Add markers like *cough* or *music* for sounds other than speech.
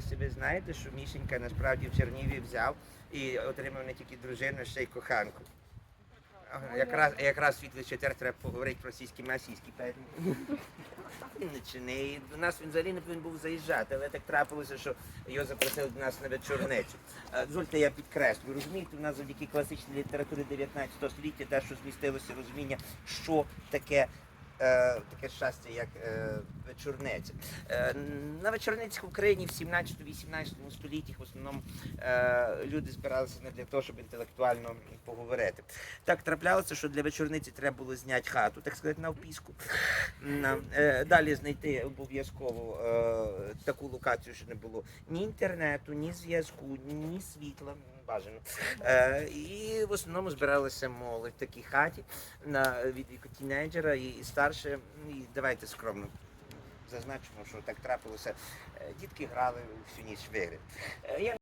сподіваюся, ви знаєте, що Мішенька насправді в Черніві взяв і отримав не тільки дружину, ще й коханку. Якраз, якраз світлий четвер треба поговорити про сільські масійські певні. *laughs* До нас він взагалі не повинен був заїжджати, але так трапилося, що його запросили до нас на вечорницю. Е, Дозвольте, я підкреслю. Розумієте, у нас завдяки класичній літературі 19 століття дещо змістилося розуміння, що таке. Е, Таке щастя, як е, вечорниця. Е, на вечорницях в Україні в 17-18 столітті в основному люди збиралися не для того, щоб інтелектуально поговорити. Так траплялося, що для вечорниці треба було зняти хату, так сказати, на впіску. Далі знайти обов'язково таку локацію, що не було ні інтернету, ні зв'язку, ні світла. Бажано. Е, і в основному збиралася молодь в такій хаті на від віку тінейджера і, і старше. І давайте скромно зазначимо, що так трапилося. Е, Дітки грали всю ніч в ігри. Е,